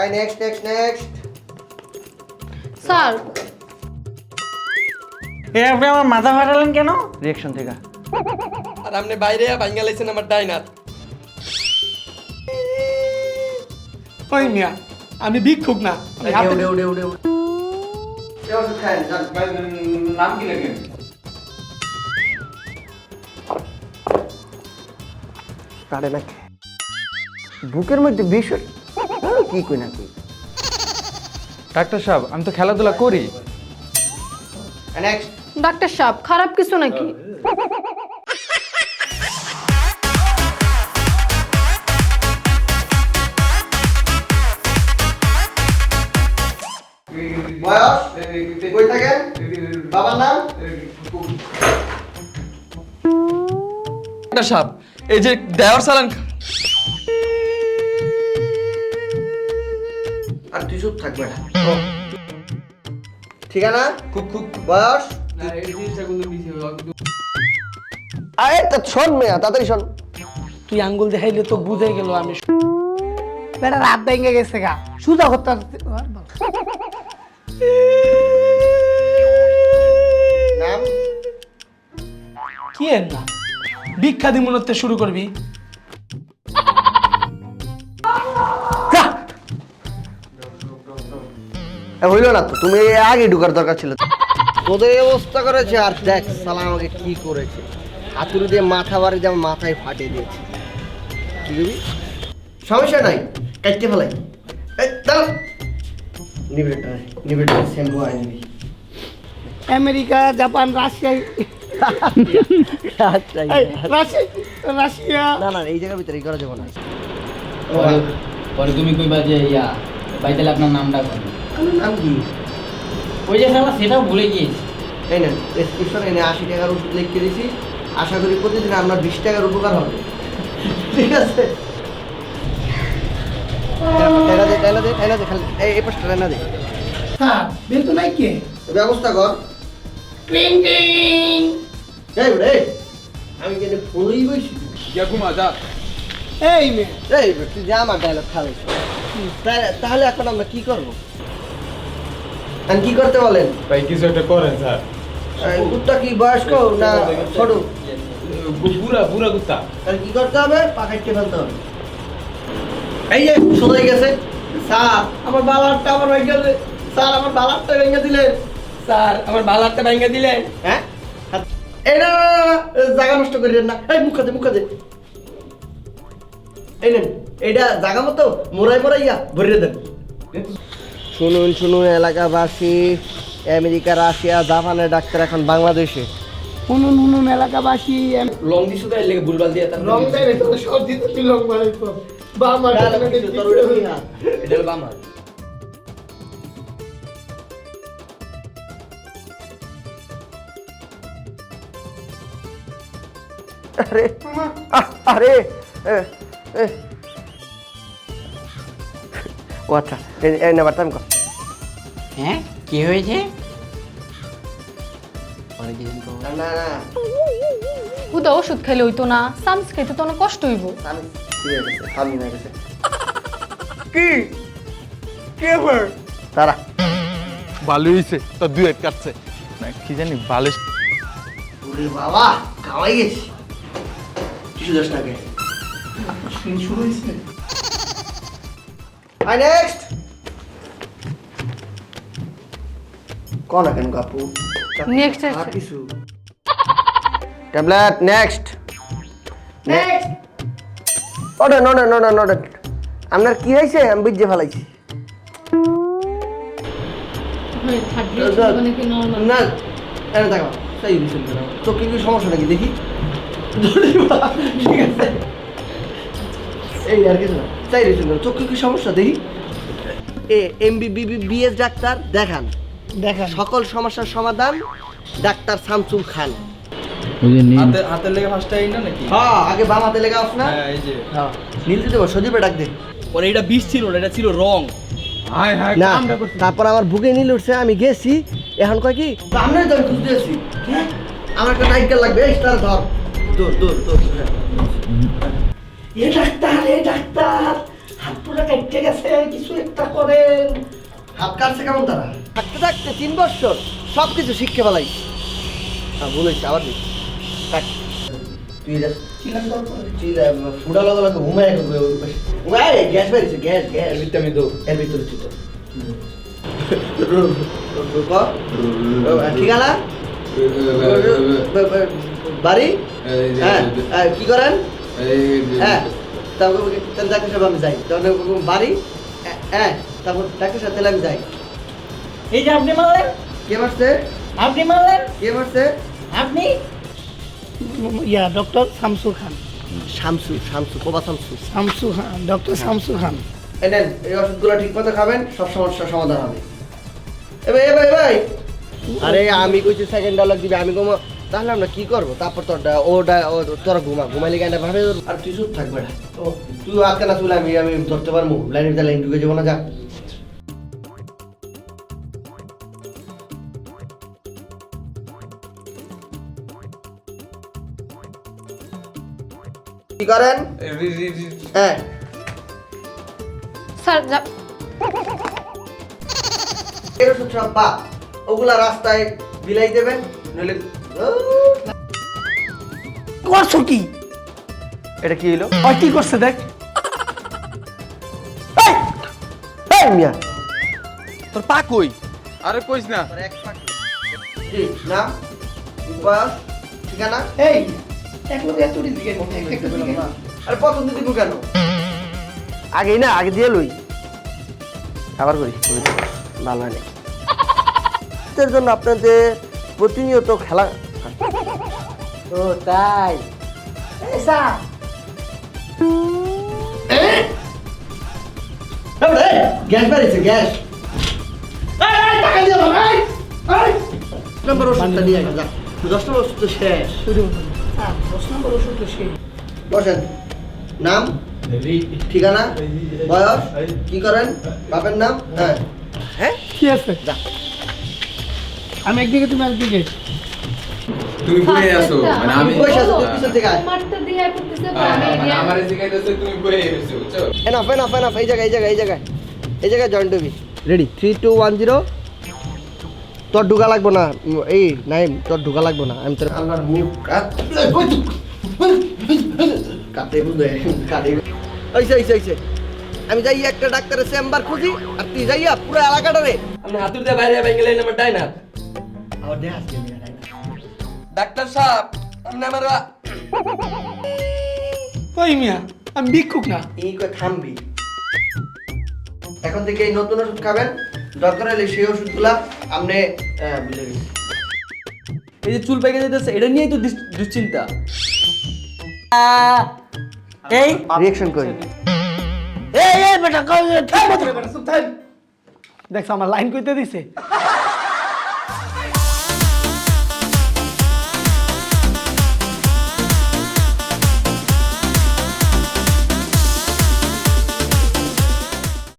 I next next next sir এ আপনি আমার মাথা ফাটালেন কেন? রিয়েকশন থেকে। আর আপনি বাইরে ভাঙ্গা লাইছেন আমার ডাইনার। ওই মিয়া আমি ভিক্ষুক না আমি হাতে। নাম কি লেখেন? নাকি বুকের মধ্যে বিষ হল। আহ, কি কই না কই ডাক্তার সাহেব আমি তো খেলাধুলা করি। নেক্সট ডাক্তার সাহেব খারাপ কিছু নাকি? বয়স? কই থাকেন? বাবার নাম? ডাক্তার সাহেব এই যে দেওয়ার সালান তুই চুপ থাকবে না। ঠিকানা? বয়স। আরে তা শোন মেয়া তাড়াতাড়ি শোন। তুই আঙ্গুল দেখাইলে তো বুঝে গেল আমি বেটা রাত ভেঙে গেছে গা। করতে নাম? কি এর না ভিক্ষা শুরু করবি। হইল না তো তুমি আগে ঢুকার দরকার ছিল তোদের অবস্থা করেছে আর দেখ সালা আমাকে কি করেছে। হাতুড়ি দিয়ে মাথা বাড়ি দিয়ে মাথায় ফাটিয়ে দিয়েছে। কি করবি? সমস্যা নাই কাটতে ফেলাই। দাঁড়া। নিবে এটা, শ্যাম্পু আয় নিবি। আমেরিকা জাপান রাশিয়া আচ্ছা, রাশিয়া। রাশিয়া। না না এই জায়গার ভিতরে করা যাবে না। পরে পরে তুমি কইবা যে ইয়া ভাই আপনার নামটা নাম কি? ওই যে শালা সেটাও ভুলে গিয়েছি। এই নেন প্রেসক্রিপশন এনে আশি টাকার ওষুধ লিখে দিয়েছি আশা করি প্রতিদিন আপনার বিশ টাকার উপকার হবে। ঠিক আছে? টাকা দে টাকা দে টাকা দে খালি এই এই পাশটা টাকা দে। বেতন নাই কে? ব্যবস্থা কর। টিং টিং এই রে আমি কেন ফোনই বসি? ঘুমা যা। এই মেয়ে। এই তুই যা আমার ডায়লগ খাওয়াইছ তাহলে এখন আমরা কি করব? আর কি করতে বলেন? ভাই কিছু একটা করেন স্যার। কুত্তা কি বয়স্ক না ছোট? বুড়া বুড়া কুত্তা। তাহলে কি করতে হবে? পাখাইতে ফেলতে হবে। এই যে সোজাই গেছে। স্যার আমার বালারটা আমার ভেঙে গেছে স্যার আমার বালারটা ভেঙে দিলেন স্যার আমার ভালারটা ভাঙ্গা দিলেন হ্যাঁ? এই না জায়গা নষ্ট করিলেন না। এই মুখ দে মুখ দে এই নেন এইটা জায়গা মতো মোড়াই মোড়াইয়া ভরিয়ে দেন। শুনুন শুনুন এলাকাবাসী। আমেরিকা রাশিয়া জাপানের ডাক্তার এখন বাংলাদেশে। হুনুন হুনুন এলাকাবাসী লং দিছু তাই লেগে ভুলভাল দিয়ে তারপরে রং দেয় তো সব দিতে তুই আমার এটা আরে আরে এ, এ। ও আচ্ছা এই নাম্বারটা আমি হ্যাঁ? কি হয়েছে। না ওষুধ খাইলে হইতো না সামস খাইতে তো অনেক কষ্ট হইব। আমি ঠিক আছে আমি না গেছে কি? কে তারা। ভালো হইছে তো দুই এক কাটছে। না কি জানি ভালো ওরে বাবা খাওয়াই গেছি। কিছু দশ টাকা শুরু হয়েছে আই নেক্সট কোন কেন কাপু। আর কিছু? ট্যাবলেট নেক্সট নেক্সট ওটা নোডে নোডে নোডে আপনার কি হয়েছে? আমি বুঝে ফেলাইছি না দেখো তো কি কি সমস্যা নাকি দেখি। ঠিক আছে। এই আর কিছু না। তাই চোখ কি সমস্যা দেখি? এ এমবিবিবিএস ডাক্তার দেখান। দেখেন। সকল সমস্যার সমাধান ডাক্তার শামসুল খান। হাতে হাতের লেগে না নাকি? হ্যাঁ আগে বাম হাতে লেগে আস না। হ্যাঁ এই যে। হ্যাঁ নীল দিতে সজীবে ডাক দে। এটা বিষ ছিল না এটা ছিল রং। হাই হাই না তারপর আমার বুকে নীল উঠছে আমি গেছি। এখন কয় কি? সামনে তো খুঁজতে আছি? আমার একটা লাগবে স্টার ধর। দূর দূর দূর এ ডাক্তার এ ডাক্তার হাত পুরো কাটতে গেছে কিছু একটা করেন। হাত কাটছে কেমন তারা? থাকতে থাকতে তিন বছর সব কিছু শিখে ফেলাই হ্যাঁ বলেছি আবার দিই কাট তুই এটা ফুটা লগা লাগে ঘুমায় ঘুমায় গ্যাস বেরিয়েছে গ্যাস গ্যাস। আমি দো এর ভিতরে ছিল ঠিকানা? বাড়ি? হ্যাঁ হ্যাঁ, কি করেন? হ্যাঁ তারপর তাহলে ডাক্তার সাহেব আমি যাই। তখন বাড়ি? হ্যাঁ, হ্যাঁ। তারপর ডাক্তার সাহেব তাহলে আমি যাই। এই যে আপনি মারলেন। কে মারছে? আপনি মারলেন। কে মারছে? আপনি? ইয়া ডক্টর শামসু খান। শামসু শামসু কোবা শামসু। শামসু খান ডক্টর শামসু খান। এই নেন এই ওষুধগুলো ঠিক মতো খাবেন সব সমস্যার সমাধান হবে। এ ভাই এ ভাই ভাই। আরে আমি কইছি সেকেন্ড ডলার দিবে আমি ঘুমা তাহলে আমরা কি করব? তারপর তোর ওটা ও তোরা ঘুমা ঘুমাইলে কেন? ভাবে আর তুই চুপ থাকবে না তুই আজকে না চলে আমি আমি ধরতে পারব? লাইনের লাইন ঢুকে যাব না যা। কি করেন? হ্যাঁ। স্যার যা এর সব বা ওগুলা রাস্তায় বিলাই দেবেন নইলে করছ কি? এটা কি হলো ওই কি করছে দেখ? এই মিয়া। তোর পা কই? আরে কইস না। তোর এক পাক জি নাম? বয়স ঠিকানা? এই এক লোক এত দিকে একটা দিকে আরে পছন্দ দিব কেন? আগেই না আগে দিয়ে লই। আবার করি। ভালো হয় না এর জন্য আপনাদের প্রতিনিয়ত খেলা ও তাই। Gas বাড়িছে gas. নম্বর ওষুধটা নিয়ে আগে দশ নম্বর ওষুধ তো শেষ। হ্যাঁ দশ নম্বর ওষুধ তো সেই বসেন। নাম? ঠিকানা? বয়স? কি করেন? বাপের নাম? হ্যাঁ। হ্যাঁ কি আছে? যা। আমি একদিকে তুমি একদিকে তুমি বয়ে আসো। মানে আমি পয়সা আছে তোর পিছন থেকে আয়। মারতে দিয়ে করতেছে মানে আমার জিজ্ঞাসা তুমি বয়ে এসেছ বুঝছ? এনাফ এনাফ এনাফ এই জায়গা এই জায়গা এই জায়গায়। এই জায়গায় জয়েন্ট হবি ready three two one zero তোর ঢুকা লাগবো না। এই নাইম তোর ঢুকা লাগবো না। আমি তোর আমার মুখ কাটে বুঝে কাটে ওইসে ওইসে ওইসে আমি যাই একটা ডাক্তারের চেম্বার খুঁজি আর তুই যাইয়া পুরো এলাকাটারে আপনি হাতুর দিয়ে বাইরে বাইরে গেলেন আমার ডাইনার দেখ আজকে মেয়ে ডাক্তার। সাহেব আপনি আমার ওই মিয়া আমি ভিক্ষুক না। এই কই থামবি এখন থেকে এই নতুন ওষুধ খাবেন দরকার হলে সেই ওষুধগুলা আপনি বুঝে গেছি এই যে চুল পেকে যেতেছে এটা নিয়েই তো দুশ্চিন্তা। এই রিয়েকশন করি। এই এই বেটা কই বেটা চুপ থাক। দেখছ আমার লাইন কইতে দিছে।